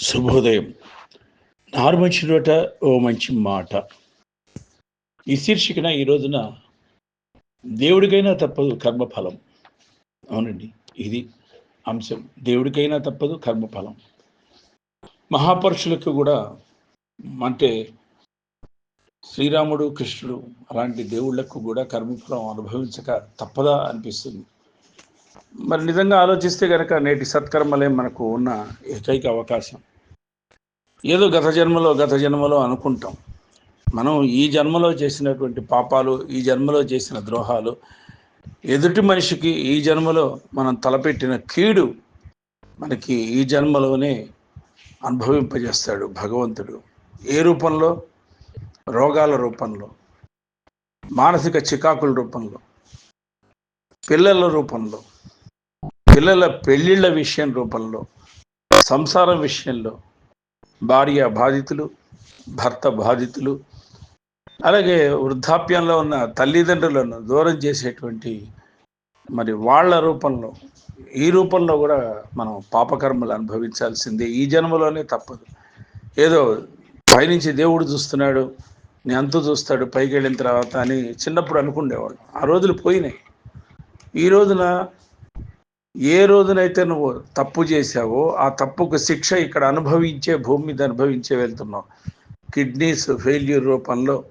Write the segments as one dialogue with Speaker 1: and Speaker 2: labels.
Speaker 1: శుభోదయం. నారు మంచి నోట ఓ మంచి మాట. ఈ శీర్షికన ఈ రోజున దేవుడికైనా తప్పదు కర్మఫలం. అవునండి ఇది అంశం. దేవుడికైనా తప్పదు కర్మఫలం. మహాపరుషులకు కూడా అంటే శ్రీరాముడు కృష్ణుడు అలాంటి దేవుళ్ళకు కూడా కర్మఫలం అనుభవించక తప్పదా అనిపిస్తుంది. మరి నిజంగా ఆలోచిస్తే కనుక నేటి సత్కర్మలే మనకు ఉన్న ఏకైక అవకాశం. ఏదో గత జన్మలో గత జన్మలో అనుకుంటాం. మనం ఈ జన్మలో చేసినటువంటి పాపాలు ఈ జన్మలో చేసిన ద్రోహాలు ఎదుటి మనిషికి ఈ జన్మలో మనం తలపెట్టిన కీడు మనకి ఈ జన్మలోనే అనుభవింపజేస్తాడు భగవంతుడు. ఏ రూపంలో? రోగాల రూపంలో మానసిక చికాకుల రూపంలో పిల్లల రూపంలో పిల్లల పెళ్ళిళ్ళ విషయం రూపంలో సంసారం విషయంలో భార్య బాధితులు భర్త బాధితులు అలాగే వృద్ధాప్యంలో ఉన్న తల్లిదండ్రులను దూరం చేసేటువంటి మరి వాళ్ళ రూపంలో ఈ రూపంలో కూడా మనం పాపకర్మలు అనుభవించాల్సిందే. ఈ జన్మలోనే తప్పదు. ఏదో పైనుంచి దేవుడు చూస్తున్నాడు నీ అంతు చూస్తాడు పైకి వెళ్ళిన తర్వాత అని చిన్నప్పుడు అనుకునేవాడు ఆ రోజులు పోయినాయి. ఈ రోజున ఏ రోజునైతే నువ్వు తప్పు చేశావో ఆ తప్పుకు శిక్ష ఇక్కడ అనుభవించే భూమి మీద అనుభవించే వెళ్తున్నావు. కిడ్నీస్ ఫెయిల్యూర్ రూపంలో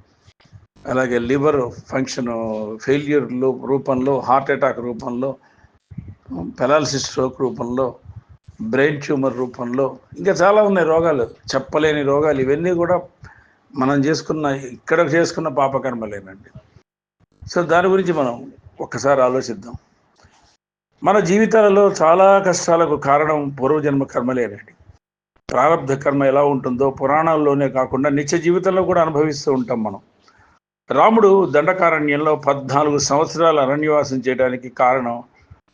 Speaker 1: అలాగే లివర్ ఫంక్షన్ ఫెయిల్యూర్ రూపంలో హార్ట్ అటాక్ రూపంలో పెరాలసిస్ స్ట్రోక్ రూపంలో బ్రెయిన్ ట్యూమర్ రూపంలో ఇంకా చాలా ఉన్నాయి రోగాలు. చెప్పలేని రోగాలు ఇవన్నీ కూడా మనం చేసుకున్న ఇక్కడ చేసుకున్న పాపకర్మలేనండి. సో దాని గురించి మనం ఒక్కసారి ఆలోచిద్దాం. మన జీవితాలలో చాలా కష్టాలకు కారణం పూర్వజన్మ కర్మలేనండి ప్రారంధ కర్మ ఎలా ఉంటుందో పురాణాల్లోనే కాకుండా నిత్య జీవితంలో కూడా అనుభవిస్తూ ఉంటాం మనం. రాముడు దండకారణ్యంలో పద్నాలుగు సంవత్సరాలు అరణ్యవాసం చేయడానికి కారణం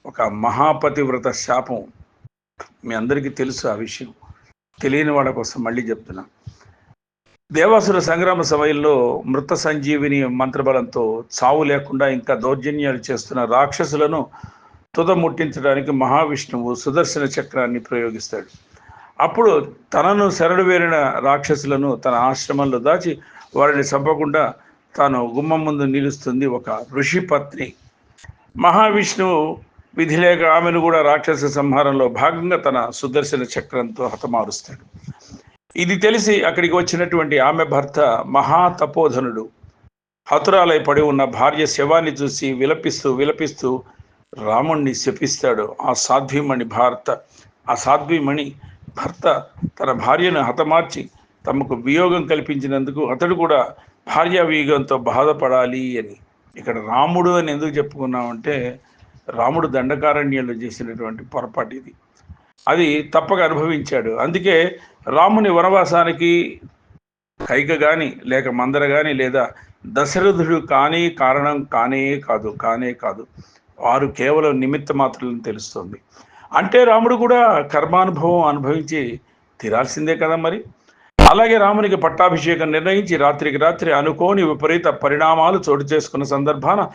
Speaker 1: ఒక మహాపతివ్రత శాపం. మీ అందరికీ తెలుసు ఆ విషయం. తెలియని వాళ్ళ కోసం మళ్ళీ చెప్తున్నా. దేవాసుర సంగ్రామ సమయంలో మృత సంజీవిని మంత్రబలంతో చావు లేకుండా ఇంకా దౌర్జన్యాలు చేస్తున్న రాక్షసులను తుద ముట్టించడానికి మహావిష్ణువు సుదర్శన చక్రాన్ని ప్రయోగిస్తాడు. అప్పుడు తనను శరణు వేరిన రాక్షసులను తన ఆశ్రమంలో దాచి వారిని చంపకుండా తాను గుమ్మం ముందు నిలుస్తుంది ఒక ఋషి పత్ని. మహావిష్ణువు విధి లేక ఆమెను కూడా రాక్షస సంహారంలో భాగంగా తన సుదర్శన చక్రంతో హతమారుస్తాడు. ఇది తెలిసి అక్కడికి వచ్చినటువంటి ఆమె భర్త మహాతపోధనుడు. హతురాలై పడి ఉన్న భార్య శవాన్ని చూసి విలపిస్తూ విలపిస్తూ రాముణ్ణి శపిస్తాడు. ఆ సాధ్వీమణి భారత ఆ సాధ్వీమణి భర్త తన భార్యను హతమార్చి తమకు వియోగం కల్పించినందుకు అతడు కూడా భార్య వియోగంతో బాధపడాలి అని. ఇక్కడ రాముడు అని ఎందుకు చెప్పుకున్నామంటే రాముడు దండకారణ్యంలో చేసినటువంటి పొరపాటు ఇది. అది తప్పక అనుభవించాడు. అందుకే రాముని వనవాసానికి కైక కానీ లేక మందర కానీ లేదా దశరథుడు కానీ కారణం కానే కాదు కానే కాదు. వారు కేవలం నిమిత్త మాత్రలను తెలుస్తుంది. అంటే రాముడు కూడా కర్మానుభవం అనుభవించి తీరాల్సిందే కదా మరి? అలాగే రామునికి పట్టాభిషేకం నిర్ణయించి రాత్రికి రాత్రి అనుకోని విపరీత పరిణామాలు చోటు చేసుకున్న సందర్భాన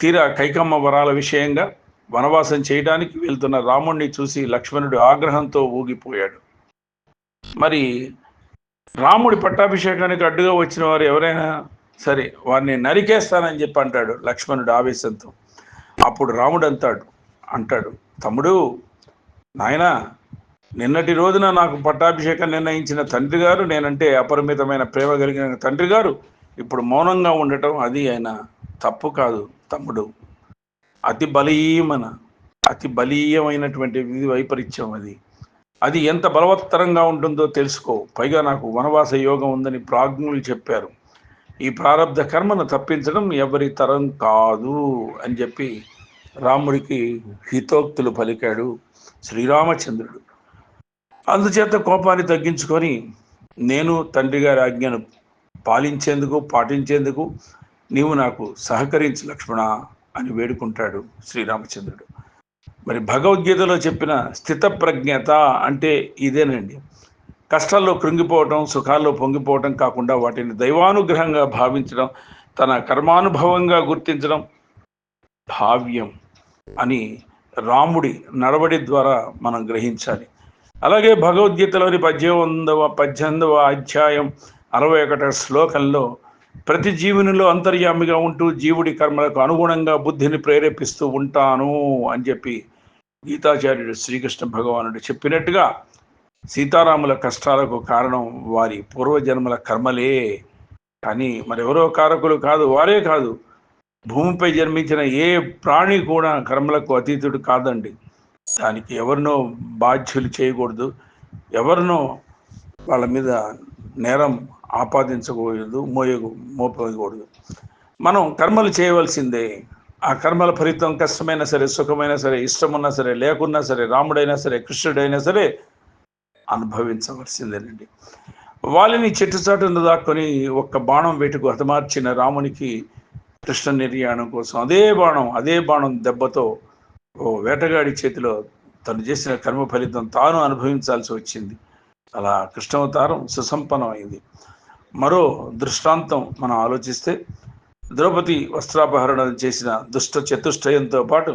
Speaker 1: తీరా కైకమ్మ వరాల విషయంగా వనవాసం చేయడానికి వెళ్తున్న రాముణ్ణి చూసి లక్ష్మణుడు ఆగ్రహంతో ఊగిపోయాడు. మరి రాముడి పట్టాభిషేకానికి అడ్డుగా వచ్చిన వారు ఎవరైనా సరే వారిని నరికేస్తానని చెప్పి అంటాడు లక్ష్మణుడు ఆవేశంతో. అప్పుడు రాముడు అంటాడు అంటాడు తమ్ముడు నాయన నిన్నటి రోజున నాకు పట్టాభిషేకం నిర్ణయించిన తండ్రి గారు నేనంటే అపరిమితమైన ప్రేమ కలిగిన తండ్రి గారు. ఇప్పుడు మౌనంగా ఉండటం అది ఆయన తప్పు కాదు తమ్ముడు. అతి బలీయమన అతి బలీయమైనటువంటి వైపరీత్యం అది. అది ఎంత బలవత్తరంగా ఉంటుందో తెలుసుకో. పైగా నాకు వనవాస యోగం ఉందని ప్రాజ్ఞులు చెప్పారు. ఈ ప్రారంధ కర్మను తప్పించడం ఎవరి తరం కాదు అని చెప్పి రాముడికి హితోక్తులు పలికాడు శ్రీరామచంద్రుడు. అందుచేత కోపాన్ని తగ్గించుకొని నేను తండ్రి గారి ఆజ్ఞను పాలించేందుకు పాటించేందుకు నీవు నాకు సహకరించు లక్ష్మణ అని వేడుకుంటాడు శ్రీరామచంద్రుడు. మరి భగవద్గీతలో చెప్పిన స్థితప్రజ్ఞత అంటే ఇదేనండి. కష్టాల్లో కృంగిపోవటం సుఖాల్లో పొంగిపోవటం కాకుండా వాటిని దైవానుగ్రహంగా భావించడం తన కర్మానుభవంగా గుర్తించడం భావ్యం అని రాముడి నడవడి ద్వారా మనం గ్రహించాలి. అలాగే భగవద్గీతలోని పద్దెనిమిదవ పద్దెనిమిదవ అధ్యాయం అరవై ఒకటవ శ్లోకంలో ప్రతి జీవునిలో అంతర్యామిగా ఉంటూ జీవుడి కర్మలకు అనుగుణంగా బుద్ధిని ప్రేరేపిస్తూ ఉంటాను అని చెప్పి గీతాచార్యుడు శ్రీకృష్ణ భగవానుడు చెప్పినట్టుగా సీతారాముల కష్టాలకు కారణం వారి పూర్వజన్మల కర్మలే. కానీ మరెవరో కారకులు కాదు వారే కాదు. భూమిపై జన్మించిన ఏ ప్రాణి కూడా కర్మలకు అతీతుడు కాదండి. దానికి ఎవరినో బాధ్యులు చేయకూడదు. ఎవరినో వాళ్ళ మీద నేరం ఆపాదించకూడదు మోయ మోపకూడదు. మనం కర్మలు చేయవలసిందే. ఆ కర్మల ఫలితం కష్టమైనా సరే సుఖమైనా సరే ఇష్టమున్నా సరే లేకున్నా సరే రాముడైనా సరే కృష్ణుడైనా సరే అనుభవించవలసిందేనండి. వాళ్ళని చెట్టు చాటును దాక్కొని ఒక్క బాణం వేటుకు హతమార్చిన రామునికి కృష్ణ నిర్యాణం కోసం అదే బాణం అదే బాణం దెబ్బతో ఓ వేటగాడి చేతిలో తను చేసిన కర్మ ఫలితం తాను అనుభవించాల్సి వచ్చింది. అలా కృష్ణావతారం సుసంపన్నమైంది. మరో దృష్టాంతం మనం ఆలోచిస్తే ద్రౌపది వస్త్రాపహరణం చేసిన దుష్ట చతుష్టయంతో పాటు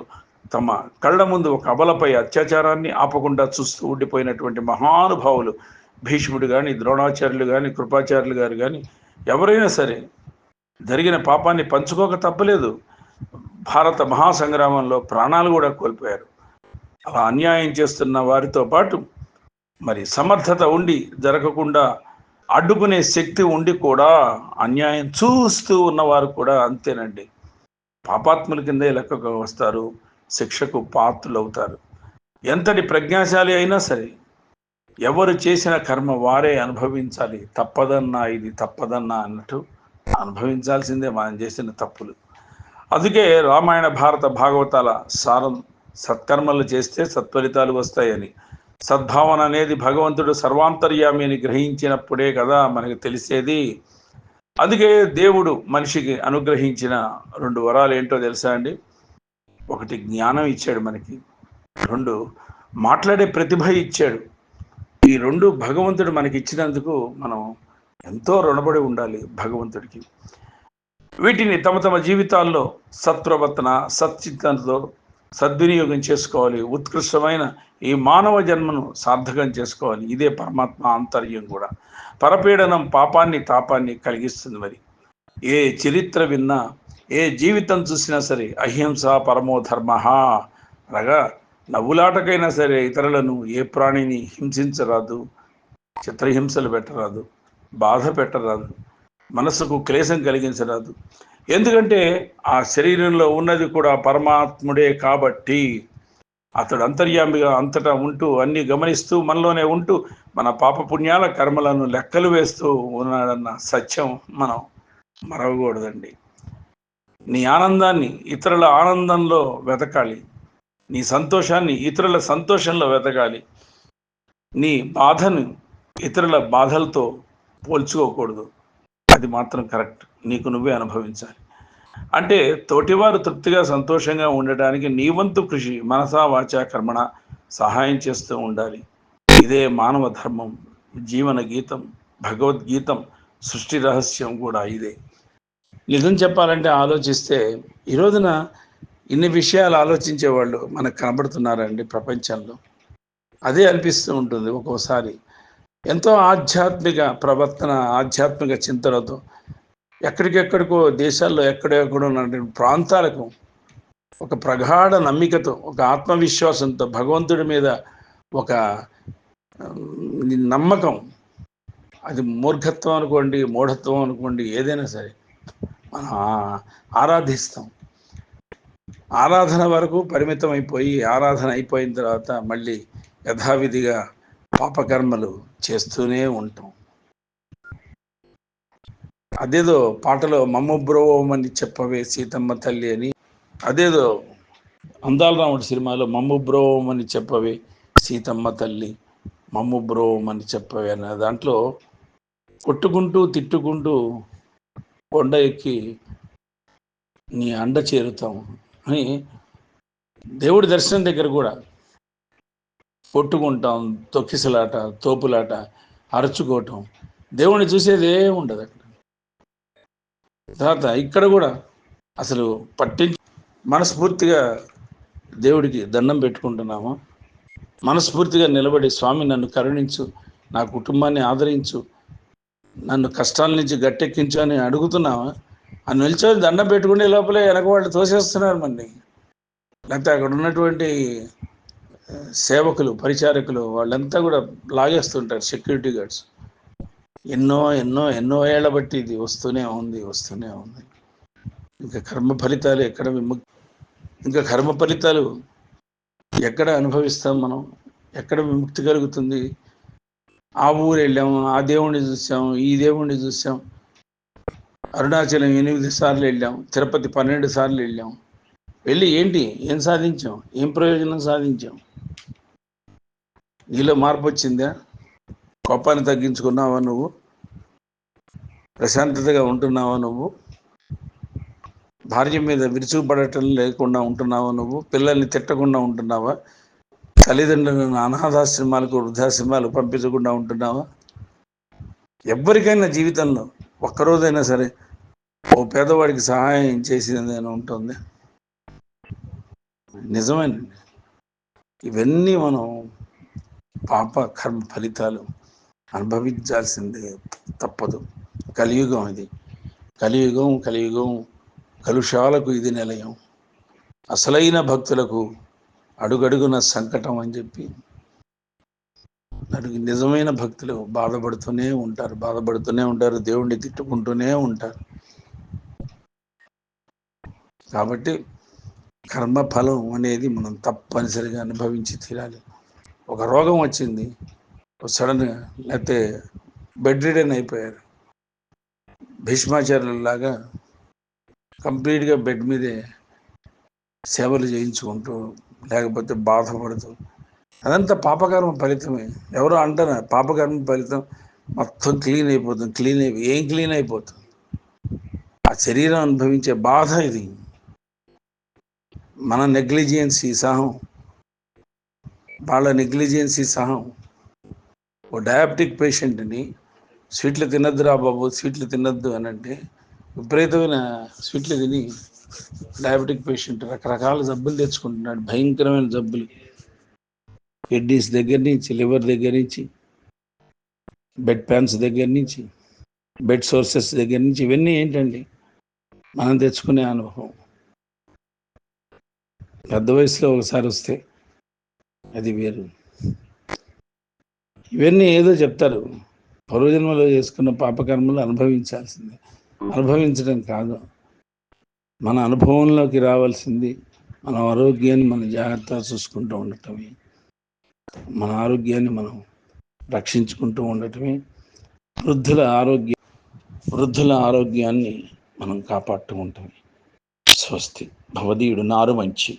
Speaker 1: తమ కళ్ళ ముందు ఒక అబలపై అత్యాచారాన్ని ఆపకుండా చూస్తూ ఉండిపోయినటువంటి మహానుభావులు భీష్ముడు కానీ ద్రోణాచార్యులు కానీ కృపాచార్యులు గారు కానీ ఎవరైనా సరే జరిగిన పాపాన్ని పంచుకోక తప్పలేదు. భారత మహాసంగ్రామంలో ప్రాణాలు కూడా కోల్పోయారు. అలా అన్యాయం చేస్తున్న వారితో పాటు మరి సమర్థత ఉండి జరగకుండా అడ్డుకునే శక్తి ఉండి కూడా అన్యాయం చూస్తూ ఉన్నవారు కూడా అంతేనండి. పాపాత్ముల కిందే లెక్కకు వస్తారు. శిక్షకు పాత్రులవుతారు. ఎంతటి ప్రజ్ఞాశాలి అయినా సరే ఎవరు చేసిన కర్మ వారే అనుభవించాలి. తప్పదన్నా ఇది తప్పదన్నా అన్నట్టు అనుభవించాల్సిందే మనం చేసిన తప్పులు. అందుకే రామాయణ భారత భాగవతాల సారం సత్కర్మలు చేస్తే సత్ఫలితాలు వస్తాయని. సద్భావన అనేది భగవంతుడు సర్వాంతర్యామి అని గ్రహించినప్పుడే కదా మనకు తెలిసేది. అందుకే దేవుడు మనిషికి అనుగ్రహించిన రెండు వరాలు ఏంటో తెలుసా అండి? ఒకటి జ్ఞానం ఇచ్చాడు మనకి. రెండు మాట్లాడే ప్రతిభ ఇచ్చాడు. ఈ రెండు భగవంతుడు మనకి ఇచ్చినందుకు మనం ఎంతో రుణపడి ఉండాలి భగవంతుడికి. వీటిని తమ తమ జీవితాల్లో సత్ప్రవర్తన సత్చిత్తంతో సద్వినియోగం చేసుకోవాలి. ఉత్కృష్టమైన ఈ మానవ జన్మను సార్థకం చేసుకోవాలి. ఇదే పరమాత్మ ఆంతర్యం కూడా. పరపీడనం పాపాన్ని తాపాన్ని కలిగిస్తుంది మరి. ఏ చరిత్ర విన్నా ఏ జీవితం చూసినా సరే అహింస పరమో ధర్మ అనగా నవ్వులాటకైనా సరే ఇతరులను ఏ ప్రాణిని హింసించరాదు చిత్రహింసలు పెట్టరాదు బాధ పెట్టరాదు మనసుకు క్లేశం కలిగించరాదు. ఎందుకంటే ఆ శరీరంలో ఉన్నది కూడా పరమాత్ముడే కాబట్టి అతడు అంతర్యామిగా అంతటా ఉంటూ అన్ని గమనిస్తూ మనలోనే ఉంటూ మన పాపపుణ్యాల కర్మలను లెక్కలు వేస్తూ ఉన్నాడన్న సత్యం మనం మరవకూడదండి. నీ ఆనందాన్ని ఇతరుల ఆనందంలో వెతకాలి. నీ సంతోషాన్ని ఇతరుల సంతోషంలో వెతకాలి. నీ బాధను ఇతరుల బాధలతో పోల్చుకోకూడదు. అది మాత్రం కరెక్ట్. నీకు నువ్వే అనుభవించాలి. అంటే తోటివారు తృప్తిగా సంతోషంగా ఉండటానికి నీ వంతు కృషి మనసా వాచ కర్మణ సహాయం చేస్తూ ఉండాలి. ఇదే మానవ ధర్మం జీవన గీతం భగవద్గీతం సృష్టి రహస్యం కూడా ఇదే. నిజం చెప్పాలంటే ఆలోచిస్తే ఈ రోజున ఇన్ని విషయాలు ఆలోచించే వాళ్ళు మనకు కనబడుతున్నారండి ప్రపంచంలో. అదే అనిపిస్తూ ఉంటుంది ఒక్కోసారి. ఎంతో ఆధ్యాత్మిక ప్రవర్తన ఆధ్యాత్మిక చింతనతో ఎక్కడికెక్కడికో దేశాల్లో ఎక్కడెక్కడో ఉన్నటువంటి ప్రాంతాలకు ఒక ప్రగాఢ నమ్మికతో ఒక ఆత్మవిశ్వాసంతో భగవంతుడి మీద ఒక నమ్మకం. అది మూర్ఖత్వం అనుకోండి మూఢత్వం అనుకోండి ఏదైనా సరే. మనం ఆరాధిస్తాం. ఆరాధన వరకు పరిమితం అయిపోయి ఆరాధన అయిపోయిన తర్వాత మళ్ళీ యథావిధిగా పాపకర్మలు చేస్తూనే ఉంటాం. అదేదో పాటలో మమ్మ బ్రోవమని చెప్పవే సీతమ్మ తల్లి అని అదేదో అందాల రాముడి సినిమాలో మమ్ము బ్రోవమని చెప్పవే సీతమ్మ తల్లి మమ్ము బ్రోవమని చెప్పవే అనే దాంట్లో కొట్టుకుంటూ తిట్టుకుంటూ కొండ ఎక్కి నీ అండ చేరుతాం అని దేవుడి దర్శనం దగ్గర కూడా కొట్టుకుంటాం తొక్కిసలాట తోపులాట అరుచుకోవటం. దేవుడిని చూసేది ఉండదు అక్కడ. తర్వాత ఇక్కడ కూడా అసలు పట్టించి మనస్ఫూర్తిగా దేవుడికి దండం పెట్టుకుంటున్నాము. మనస్ఫూర్తిగా నిలబడి స్వామి నన్ను కరుణించు నా కుటుంబాన్ని ఆదరించు నన్ను కష్టాల నుంచి గట్టెక్కించు అని అడుగుతున్నావా? అని నిల్చొని దండం పెట్టుకునే లోపలే వెనక వాళ్ళు తోసేస్తున్నారు మండి లేకపోతే అక్కడ ఉన్నటువంటి సేవకులు పరిచారకులు వాళ్ళంతా కూడా లాగేస్తుంటారు సెక్యూరిటీ గార్డ్స్. ఎన్నో ఎన్నో ఎన్నో ఏళ్ళ బట్టి ఇది వస్తూనే ఉంది వస్తూనే ఉంది. ఇంకా కర్మ ఫలితాలు ఎక్కడ విముక్తి ఇంకా కర్మ ఫలితాలు ఎక్కడ అనుభవిస్తాం మనం? ఎక్కడ విముక్తి కలుగుతుంది? ఆ ఊరు వెళ్ళాము ఆ దేవుణ్ణి చూసాం ఈ దేవుణ్ణి చూసాం. అరుణాచలం ఎనిమిది సార్లు వెళ్ళాం తిరుపతి పన్నెండు సార్లు వెళ్ళాం. వెళ్ళి ఏంటి? ఏం సాధించాం? ఏం ప్రయోజనం సాధించాం? నీలో మార్పు వచ్చిందా? కోపాన్ని తగ్గించుకున్నావా నువ్వు? ప్రశాంతతగా ఉంటున్నావా నువ్వు? భార్య మీద విరుచుకుపడటం లేకుండా ఉంటున్నావా నువ్వు? పిల్లల్ని తిట్టకుండా ఉంటున్నావా? తల్లిదండ్రులను అనాథాశ్రమాలకు వృద్ధాశ్రమాలకు పంపించకుండా ఉంటున్నావా? ఎవరికైనా జీవితంలో ఒక్కరోజైనా సరే ఓ పేదవాడికి సహాయం చేసిందని ఉంటుంది? నిజమేనండి. ఇవన్నీ మనం పాప కర్మ ఫలితాలు అనుభవించాల్సిందే తప్పదు. కలియుగం ఇది. కలియుగం కలియుగం కలుషాలకు ఇది నిలయం. అసలైన భక్తులకు అడుగడుగున సంకటం అని చెప్పి అడుగు నిజమైన భక్తులు బాధపడుతూనే ఉంటారు బాధపడుతూనే ఉంటారు దేవుణ్ణి తిట్టుకుంటూనే ఉంటారు. కాబట్టి కర్మఫలం అనేది మనం తప్పనిసరిగా అనుభవించి తీరాలి. ఒక రోగం వచ్చింది సడన్గా లేకపోతే బెడ్ రిడన్ అయిపోయారు. భీష్మాచార్యులలాగా కంప్లీట్గా బెడ్ మీదే సేవలు చేయించుకుంటూ లేకపోతే బాధపడుతూ అదంతా పాపకర్మ ఫలితమే. ఎవరో అంటారు పాపకర్మ ఫలితం మొత్తం క్లీన్ అయిపోతుంది క్లీన్ అయిపోయి ఏం క్లీన్ అయిపోతుంది? ఆ శరీరం అనుభవించే బాధ ఇది. మన నెగ్లిజియన్సీ సహం. వాళ్ళ నెగ్లిజియన్సీ సహం. ఓ డయాబెటిక్ పేషెంట్ని స్వీట్లు తినద్దురా బాబు స్వీట్లు తినద్దు అని అంటే విపరీతమైన స్వీట్లు తిని డయాబెటిక్ పేషెంట్ రకరకాల జబ్బులు తెచ్చుకుంటున్నాడు. భయంకరమైన జబ్బులు. కిడ్నీస్ దగ్గర నుంచి లివర్ దగ్గర నుంచి బెడ్ ప్యాన్స్ దగ్గర నుంచి బెడ్ సోర్సెస్ దగ్గర నుంచి ఇవన్నీ ఏంటండి? మనం తెచ్చుకునే అనుభవం. పెద్ద వయసులో ఒకసారి వస్తే అది వేరు. ఇవన్నీ ఏదో చెప్తారు. పూర్వజన్మలో చేసుకున్న పాపకర్మలు అనుభవించాల్సిందే. అనుభవించడం కాదు. మన అనుభవంలోకి రావాల్సింది మన ఆరోగ్యాన్ని మన జాగ్రత్తగా చూసుకుంటూ ఉండటమే. మన ఆరోగ్యాన్ని మనం రక్షించుకుంటూ ఉండటమే. వృద్ధుల ఆరోగ్య వృద్ధుల ఆరోగ్యాన్ని మనం కాపాడుతూ ఉంటాం. స్వస్తి. భవదీయుడు నారు మంచి.